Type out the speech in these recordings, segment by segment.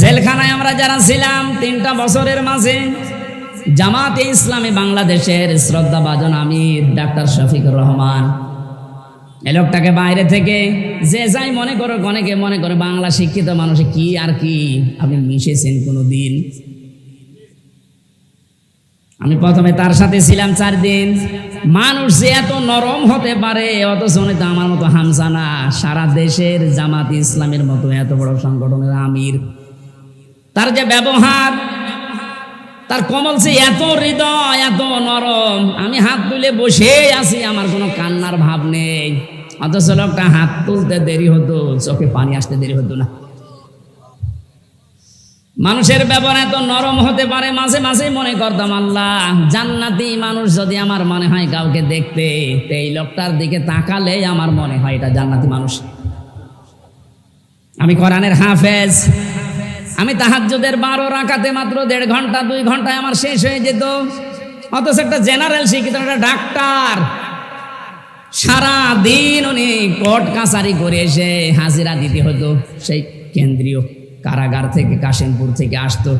জেলখানায় আমরা যারা ছিলাম, তিনটা বছরের মাঝে জামাতে ইসলামী বাংলাদেশের শ্রদ্ধা বাজন আমির ডাক্তার শফিকুর রহমান। এই লোকটাকে বাইরে থেকে যে যাই মনে করো অনেকে মনে করে বাংলা শিক্ষিত মানুষে, কি আর কি, আপনি মিশেছেন কোনো দিন আমি প্রথমে তার সাথে ছিলাম চার দিন। মানুষ যে এত নরম হতে পারে, অথচ উনি তো আমার মতো হামসানা সারা দেশের জামাত ইসলামের মতো এত বড় সংগঠনের আমির। তার যে ব্যবহার, তার কমল সে এত হৃদয়, এত নরম, আমি হাত তুলে বসে আছি, আমার কোনো কান্নার ভাব নেই। অথচ লোকটা হাত তুলতে দেরি হতো, চোখে পানি আসতে দেরি হতো না। মানুষের ব্যবহার এত নরম হতে পারে, মাঝে মাঝে মনে করতাম, আল্লাহ, জান্নাতি মানুষ যদি আমার মনে হয় কাউকে দেখতে এই লোকটার দিকে তাকালে আমার মনে হয় এটা জান্নাতি মানুষ। আমি কোরআনের হাফেজ। আমি তাহাজ্জুদের বারো রাখাতে মাত্র দেড় ঘণ্টা, দুই ঘন্টায় আমার শেষ হয়ে যেত। অথচ একটা জেনারেল শিক্ষিত, একটা ডাক্তার। সারা দিন উনি কোর্ট কাছারি করে এসে হাজিরা দিতে হতো। সেই কেন্দ্রীয় কারাগার থেকে, কাশিমপুর থেকে আসতো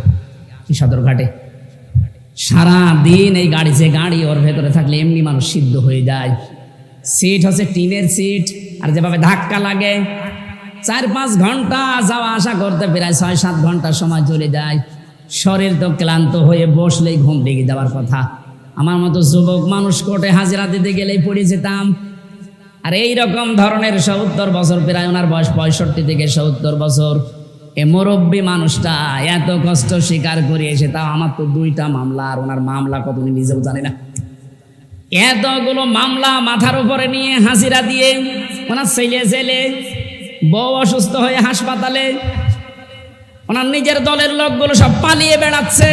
সদরঘাটে সারা দিন এই গাড়ি যে গাড়ি, ওর ভেতরে থাকলে এমনি মানুষ সিদ্ধ হয়ে যায়। সিট হচ্ছে টিনের সিট, আর যেভাবে ধাক্কা লাগে চার পাঁচ ঘণ্টা যাওয়া আসা করতে প্রায় ছয় সাত ঘণ্টা সময় চলে যায়। শরীর তো ক্লান্ত হয়ে বসলেই ঘুম লেগে যাওয়ার কথা। আমার মতো যুবক মানুষ কোর্টে হাজিরা দিতে গেলেই পড়ে যেতাম। আর এই রকম ধরনের সত্তর বছর, প্রায় ওনার বয়স পঁয়ষট্টি থেকে সত্তর বছর, এ মুরব্বী মানুষটা এত কষ্ট স্বীকার করে এসে, তাও আমার তো দুইটা মামলা, আর ওনার মামলা কত উনি নিজেও জানে না। এতগুলো মামলা মাথার উপরে নিয়ে হাজিরা দিয়ে, ওনার ছেলে ছেলে বউ অসুস্থ হয়ে হাসপাতালে। ওনার নিজের দলের লোকগুলো সব পালিয়ে বেড়াচ্ছে।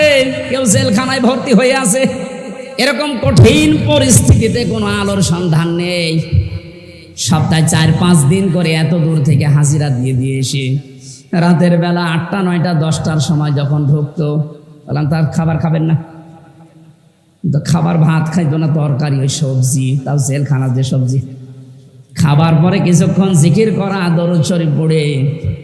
কেউ জেলখানায় ভর্তি হয়ে আছে। এরকম কঠিন পরিস্থিতিতে কোনো আলোর সন্ধান নেই। সপ্তাহে চার, পাঁচ দিন করে এত দূর থেকে হাজিরা দিয়ে দিয়ে এসে রাতের বেলা আটটা, নয়টা, দশটার সময় যখন ঢুকতো, বললাম, তার খাবার খাবেন না? খাবার ভাত খাইতো না, তরকারি, ওই সবজি, তাও জেলখানার যে সবজি। খাবার পরে কিছুক্ষণ জিকির করা, দরুদ শরীফ পড়ে।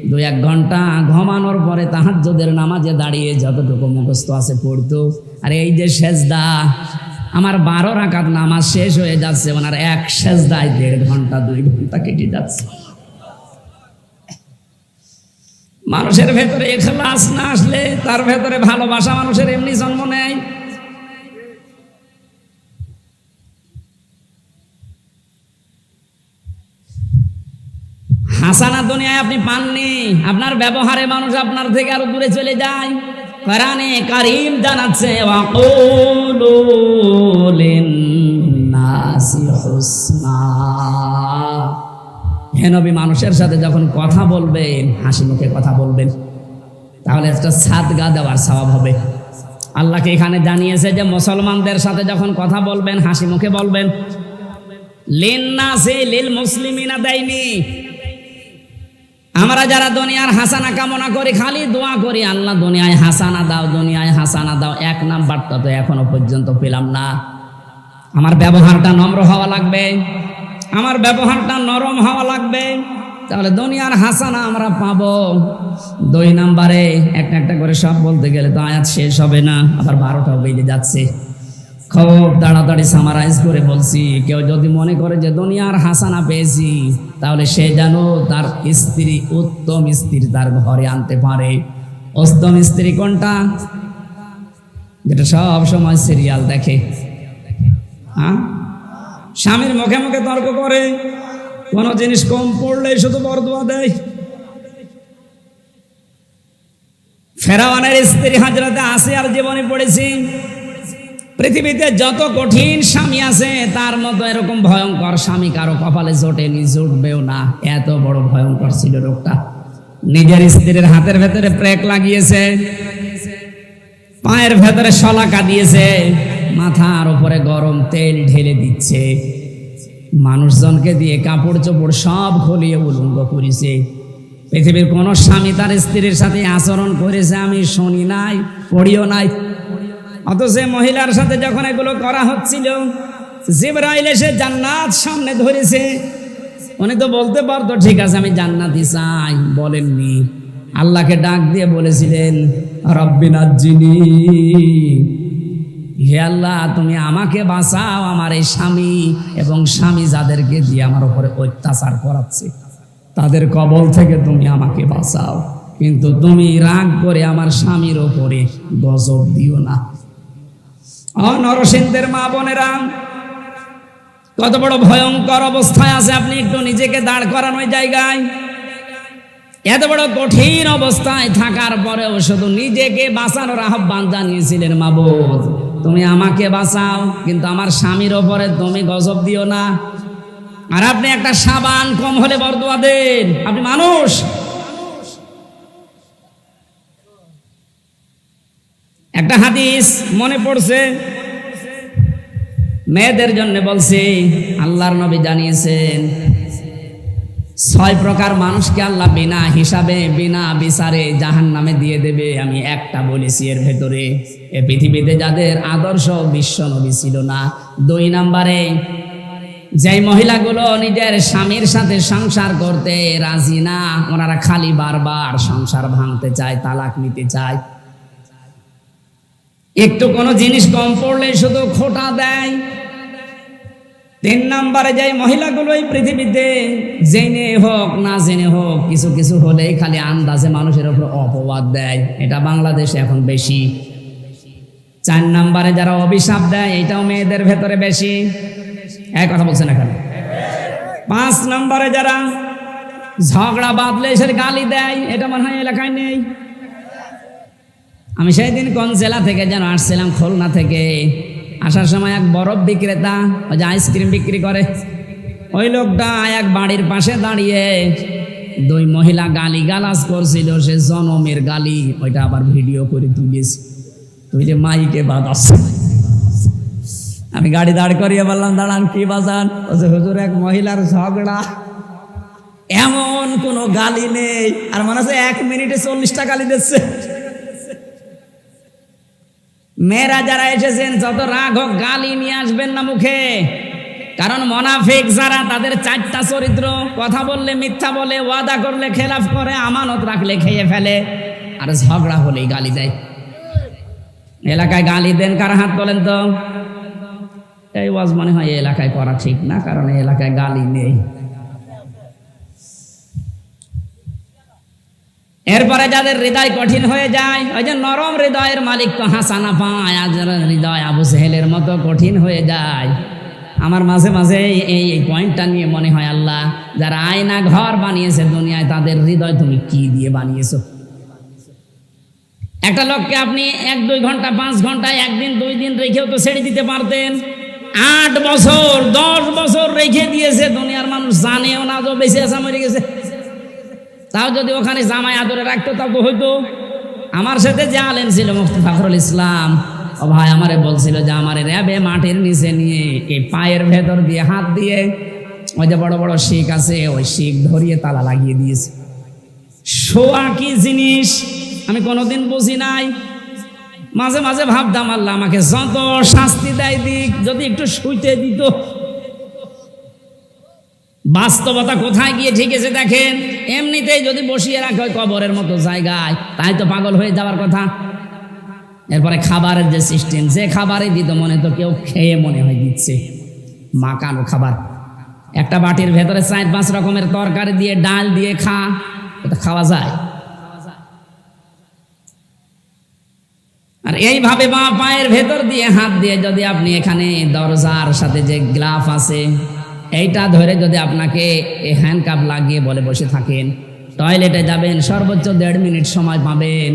দু এক ঘণ্টা ঘুমানোর পরে তাহাজ্জুদের নামাজে দাঁড়িয়ে যতটুকু মুখস্থ আছে পড়তো। আর এই যে সেজদা, আমার বারো রাকাত নামাজ শেষ হয়ে যাচ্ছে, ওনার এক সেজদায় দেড় ঘণ্টা, দুই ঘণ্টা কেটে যাচ্ছে। মানুষের ভেতরে এখলাস না আসলে, তার ভেতরে ভালোবাসা মানুষের এমনি জন্ম নেয়। হাসানা দুনিয়ায় আপনি পাননি। আপনার ব্যবহারে মানুষ আপনার থেকে আরও দূরে চলে যায়। কোরআনে কারিম জানাচ্ছে, ওয়াকুলু লিন্নাসি হুসনা। হে নবী, মানুষের সাথে যখন কথা বলবেন, হাসি মুখে কথা বলবেন, তাহলে একটা সাদগা দেওয়ার স্বভাব হবে। আল্লাহকে এখানে জানিয়েছে যে, মুসলমানদের সাথে যখন কথা বলবেন, হাসি মুখে বলবেন, লিন্নাসি লিল মুসলিমিনা দেয়নি আমরা যারা দুনিয়ার হাসানা কামনা করি, খালি দোয়া করি, আল্লাহ দুনিয়ায় হাসানা দাও, দুনিয়ায় হাসানা দাও। এক নাম্বারটা তো এখনও পর্যন্ত পেলাম না। আমার ব্যবহারটা নম্র হওয়া লাগবে। আমার ব্যবহারটা নরম হওয়া লাগবে। তাহলে দুনিয়ার হাসানা আমরা পাবো। দুই নাম্বারে একটা একটা করে সব বলতে গেলে তো আয়াত শেষ হবে না, আবার বারোটাও বেজে যাচ্ছে। খুব তাড়াতাড়ি সামারাইজ করে বলছি। কেউ যদি মনে করে যে দুনিয়ার হাসানা পেয়েছি, তাহলে সে যেন তার স্ত্রী উত্তম স্ত্রী তার ঘরে আনতে পারে। উত্তম স্ত্রী কোনটা? যেটা সব সময় সিরিয়াল দেখে। হ্যাঁ? স্বামীর মুখে মুখে তর্ক করে। কোনো জিনিস কম পড়লে শুধু বরদোয়া দেয়। ফেরাওয়ানের স্ত্রী হাজরাতে আসে আর জীবনে পড়েছি। পৃথিবীতে যত কঠিন স্বামী আছে, তার মতো এরকম ভয়ঙ্কর স্বামী কারও কপালে জোটেনি, জুটবেও না। এত বড় ভয়ঙ্কর ছিল রোগটা। নিজের স্ত্রীর হাতের ভেতরে প্রেক লাগিয়েছে, পায়ের ভেতরে শলাকা দিয়েছে, মাথার উপরে গরম তেল ঢেলে দিচ্ছে। মানুষজনকে দিয়ে কাপড় চোপড় সব খলিয়ে উলঙ্গ করেছে। পৃথিবীর কোন স্বামী তার স্ত্রীর সাথে আচরণ করেছে, আমি শুনি নাই, পড়িও নাই। অথচ মহিলার সাথে যখন এগুলো করা হচ্ছিল, জিবরাইল এসে জান্নাত সামনে ধরেছে। উনি তো বলতে পারতো, ঠিক আছে, আমি জান্নাতি চাই। বলেননি। আল্লাহকে ডাক দিয়ে বলেছিলেন রব্বিনাজ্জিনী হে আল্লাহ, তুমি আমাকে বাঁচাও, আমার এই স্বামী এবং স্বামী যাদেরকে দিয়ে আমার উপরে অত্যাচার করাচ্ছে, তাদের কবল থেকে তুমি আমাকে বাঁচাও। কিন্তু তুমি রাগ করে আমার স্বামীর ওপরে গজব দিও না। নরসিংদের মা বোনেরা, কত বড় ভয়ঙ্কর অবস্থায় আছে, আপনি একটু নিজেকে দাঁড় করানো জায়গায়। এত বড় কঠিন অবস্থায় থাকার পরেও শুধু নিজেকে বাঁচানোর আহ্বান জানিয়েছিলেন মাবুদ তুমি আমাকে বাঁচাও, কিন্তু আমার স্বামীর ওপরে তুমি গজব দিও না। আর আপনি একটা সাবান কম হলে বরদোয়া দেন। আপনি মানুষ একটা হাদিস মনে পড়ছে। মেয়েদের জন্য বলছি, আল্লাহর নবী জানিয়েছেন, ছয় প্রকার মানুষকে আল্লাহ বিনা হিসাবে, বিনা বিচারে জাহান নামে দিয়ে দেবে। আমি একটা বলেছি এর ভেতরে, এ পৃথিবীতে যাদের আদর্শ বিশ্ব নবী ছিল না। দুই নাম্বারে, যেই মহিলাগুলো নিজের স্বামীর সাথে সংসার করতে রাজি না, ওনারা খালি বারবার সংসার ভাঙতে চায়, তালাক নিতে চায়। একটু কোনো জিনিস কম পড়লে শুধু খোটা দেয়। তিন নম্বরে যে মহিলাগুলো এই পৃথিবীতে, জেনে হোক না জেনে হোক, কিছু কিছু হলেই খালি আন্দাজে মানুষের উপর অপবাদ দেয়। এটা বাংলাদেশে এখন বেশি। চার নম্বরে যারা অভিশাপ দেয়, এটাও মেয়েদের ভেতরে বেশি। এক কথা বলছেন এখানে? পাঁচ নম্বরে যারা ঝগড়া বাঁধলে সে গালি দেয়, এটা মনে হয় এলাকায় নেই। আমি সেই দিন কোন জেলা থেকে যেন আসছিলাম খুলনা থেকে। আসার সময় এক বরফ বিক্রেতা, ওই যে আইসক্রিম বিক্রি করে। ওই লোকটা এক বাড়ির পাশে দাঁড়িয়ে দুই মহিলা গালি গালাজ করছিল, সে জনমের গালি, ওইটা আবার ভিডিও করে তুলেছি। তুই যে মাইকে বাদাস আমি গাড়ি দাঁড় করিয়ে বললাম, দাঁড়ান, কি বাজান? হুজুর, এক মহিলার ঝগড়া। এমন কোনো গালি নেই। আর মনে হচ্ছে এক মিনিটে চল্লিশটা গালি দিচ্ছে। মেয়েরা যারা এসেছেন, যত রাগ হোক, গালি নিয়ে আসবেন না মুখে। কারণ মনাফিক যারা, তাদের চারটা চরিত্র। কথা বললে মিথ্যা বলে, ওয়াদা করলে খেলাফ করে, আমানত রাখলে খেয়ে ফেলে। আর ঝগড়া হলেই গালি দেয়। এলাকায় গালি দেন, কার হাত বলেন তো? এই ওয়াজ মনে হয় এলাকায় করা ঠিক না, কারণ এলাকায় গালি নেই। এরপরে যাদের হৃদয় কঠিন হয়ে যায়, ওই যে নরম হৃদয়ের মালিক তো হাসানা পায় যারা হৃদয় আবু সেহেলের মতো কঠিন হয়ে যায়। আমার মাঝে মাঝে এই- এই এই পয়েন্টটা নিয়ে মনে হয়, আল্লাহ, যারা আয়না ঘর বানিয়েছে দুনিয়ায়, তাদের হৃদয় তুমি কি দিয়ে বানিয়েছো? একটা লোককে আপনি এক, দুই ঘণ্টা, পাঁচ ঘণ্টা একদিন, দুই দিন রেখেও তো ছেড়ে দিতে পারতেন। আট বছর, দশ বছর রেখে দিয়েছে দুনিয়ার মানুষ, জানেও না তো বেশি আসা মরে গেছে। তাও যদি ওখানে জামাই আদরে রাখতো, তাও তো হইতো। আমার সাথে যে আলেম ছিল মুফতি ফাখরুল ইসলাম, ও ভাই আমারে বলছিল যে আমার র্যাবে মাটির নিচে নিয়ে এই পায়ের ভেতর দিয়ে হাত দিয়ে ওই যে বড় বড় শিখ আছে, ওই শিখ ধরিয়ে তালা লাগিয়ে দিয়েছে। শোয়া কি জিনিস আমি কোনোদিন বুঝি নাই। মাঝে মাঝে ভাবতাম, আল্লাহ আমাকে যত শাস্তি দেয় দিক, যদি একটু শুইতে দিত বাস্তবতা কোথায় গিয়ে ঠিকেছে দেখেন? এমনিতেই যদি বসিয়ে রাখে ওই কবরের মতো জায়গায়, তাই তো পাগল হয়ে যাওয়ার কথা। এরপরে খাবারের যে সিস্টেম যে খাবারই দিত মনে তো কেউ খেয়ে মনে হয় দিচ্ছে। মাকানো খাবার। একটা বাটির ভেতরে চার পাঁচ রকমের তরকারি দিয়ে, ডাল দিয়ে খা, এটা খাওয়া যায়। আর এইভাবে বা পায়ের ভেতর দিয়ে হাত দিয়ে যদি আপনি এখানে দরজার সাথে যে গ্লাফ আছে এইটা ধরে যদি আপনাকে এই হ্যান্ডকাপ লাগিয়ে বলে বসে থাকেন টয়লেটে যাবেন, সর্বোচ্চ দেড় মিনিট সময় পাবেন।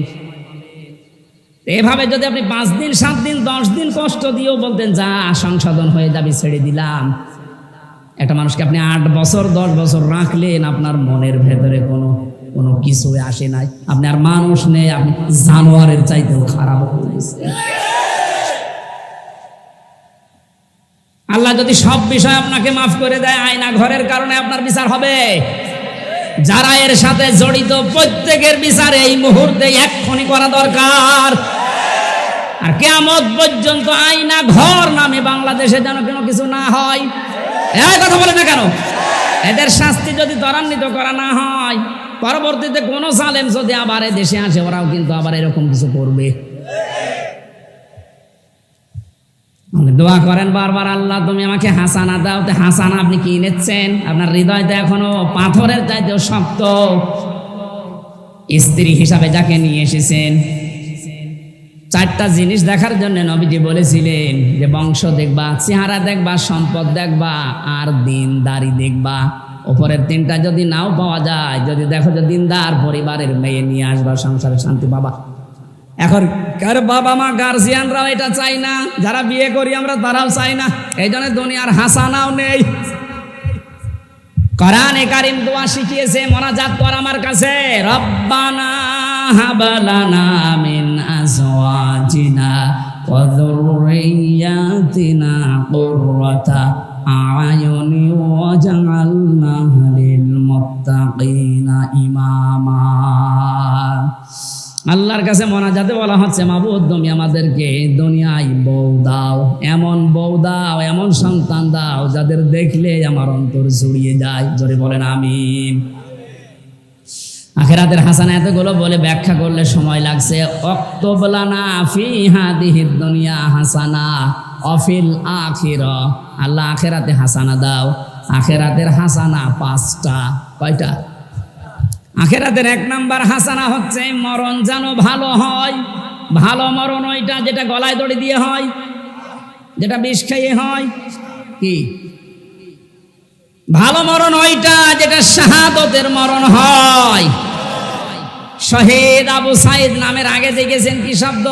এভাবে যদি আপনি পাঁচ দিন, সাত দিন, দশ দিন কষ্ট দিয়েও বলতেন, যা সংশোধন হয়ে যাবে, ছেড়ে দিলাম। একটা মানুষকে আপনি আট বছর, দশ বছর রাখলেন, আপনার মনের ভেতরে কোনো কোনো কিছু আসে নাই। আপনি আর মানুষ নেই, আপনি জানোয়ারের চাইতেও খারাপ হয়ে আল্লাহ যদি সব বিষয় আপনাকে মাফ করে দেয়, আয়না ঘরের কারণে আপনার বিচার হবে। যারা এর সাথে জড়িত, প্রত্যেকের বিচার এই মুহূর্তে এক্ষুনি করা দরকার। আর কেমত পর্যন্ত আয়না ঘর নামে বাংলাদেশে যেন কোনো কিছু না হয়। এই কথা বলে না কেন? এদের শাস্তি যদি ত্বরান্বিত করা না হয়, পরবর্তীতে কোন সালেম যদি আবার দেশে আসে, ওরাও কিন্তু আবার এরকম কিছু করবে। দোয়া করেন বারবার আল্লাহ, তুমি আমাকে হাসানা দাও। তো হাসানা আপনি কি নিচ্ছেন আপনার হৃদয়টা এখনও পাথরের চাইতেও শক্ত। স্ত্রী হিসাবে যাকে নিয়ে এসেছেন, চারটা জিনিস দেখার জন্য নবীজি বলেছিলেন যে, বংশ দেখবা, চেহারা দেখবা, সম্পদ দেখবা, আর দিন দিনদারি দেখবা। ওপরের তিনটা যদি নাও পাওয়া যায়, যদি দেখো যে দিনদার পরিবারের মেয়ে নিয়ে আসবা, সংসারে শান্তি পাবা। এখন কার বাবা মা গার্জিয়ানরাও এটা চাই না, যারা বিয়ে করি আমরা তারাও চাই না। এই জন্য দুনিয়ার হাসানাও নেই। কোরআনে কারিম দোয়া শিখিয়েছে, মোনাজাত কর আমার কাছে। রব্বানা হাবালানা মিন আজওয়াজিনা ওয়া যুররিয়াতিনা কুররাতা আয়ুনি ওয়াজআলনা লিল মুত্তাকিনা ইমামা। আল্লাহর কাছে মোনাজাতে বলা হচ্ছে, মাবুদ, তুমি আমাদেরকে দুনিয়ায় বউ দাও। এমন বউ দাও, এমন সন্তান দাও যাদের দেখলে আমার অন্তর জুড়িয়ে যায়। জোরে বলেন, আমিন। আখেরাতের হাসানা এতগুলো বলে ব্যাখ্যা করলে সময় লাগছে। অক্তবলানা ফি হাদিহি দুনিয়া হাসানা, অফিল আখির। আল্লাহ আখেরাতে হাসানা দাও। আখেরাতের হাসানা পাঁচটা। কয়টা? আখেরাতের এক নাম্বার হাসানা হচ্ছে, মরণ যেন ভালো হয়। ভালো মরণ ওইটা যেটা গলায় দড়ি দিয়ে হয়, যেটা বিষ খাইয়ে হয়। কি? ভালো মরণ ওইটা যেটা শাহাদতের মরণ হয়। শহীদ আবু সাইদ নামের আগে দেখেছেন কি শব্দ?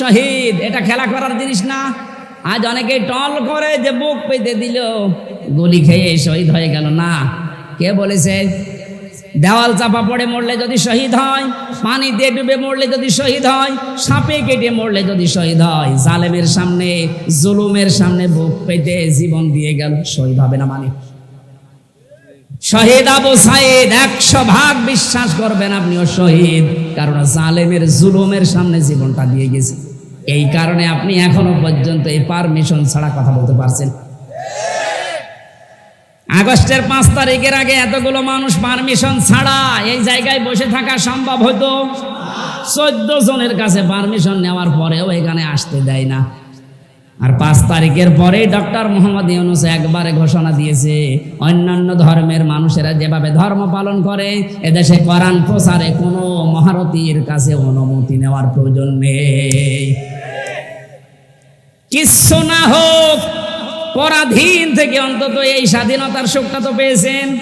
শহীদ। এটা খেলা করার জিনিস না। আজ অনেকে টল করে যে বুক পেতে দিল, গুলি খেয়ে শহীদ হয়ে গেল। না, কে বলেছে? দেওয়াল চাপা পড়ে মরলে যদি শহীদ হয়, পানি দিয়ে ডুবে মরলে যদি শহীদ হয়, সাপে কেটে মরলে যদি শহীদ হয়, জালেমের সামনে, জুলুমের সামনে বুক পেতে জীবন দিয়ে গেল, শহীদ হবে না মানে। শহীদ আবু সাইদ, একশো ভাগ বিশ্বাস করবেন আপনিও শহীদ, কারণ জালেমের জুলুমের সামনে জীবনটা দিয়ে গেছে। এই কারণে আপনি এখনও পর্যন্ত এই পারমিশন ছাড়া কথা বলতে পারছেন। আগস্টের পাঁচ তারিখের আগে এতগুলো মানুষ পারমিশন ছাড়া এই জায়গায় বসে থাকা সম্ভব হতো? চোদ্দ জনের কাছে পারমিশন নেওয়ার পরেও এখানে আসতে দেয় না। আর পাঁচ তারিখের পরেই ডক্টর মোহাম্মদ ইউনুস একবারে ঘোষণা দিয়েছে, অন্যান্য ধর্মের মানুষেরা যেভাবে ধর্ম পালন করে, এদেশে করান প্রচারে কোনো মহারথীর কাছে অনুমতি নেওয়ার প্রয়োজন নেই। কিচ্ছু না হোক পরাধীন থেকে অন্তত এই স্বাধীনতার সুখটা তো পেয়েছেন।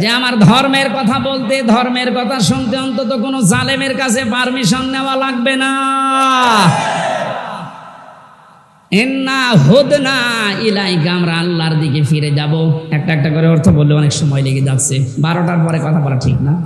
যে আমার ধর্মের কথা বলতে, ধর্মের কথা শুনতে অন্তত কোনো জালেমের কাছে পারমিশন নেওয়া লাগবে না। আমরা আল্লাহর দিকে ফিরে যাব। একটা একটা করে অর্থ বললে অনেক সময় লেগে যাচ্ছে। বারোটার পরে কথা বলা ঠিক না।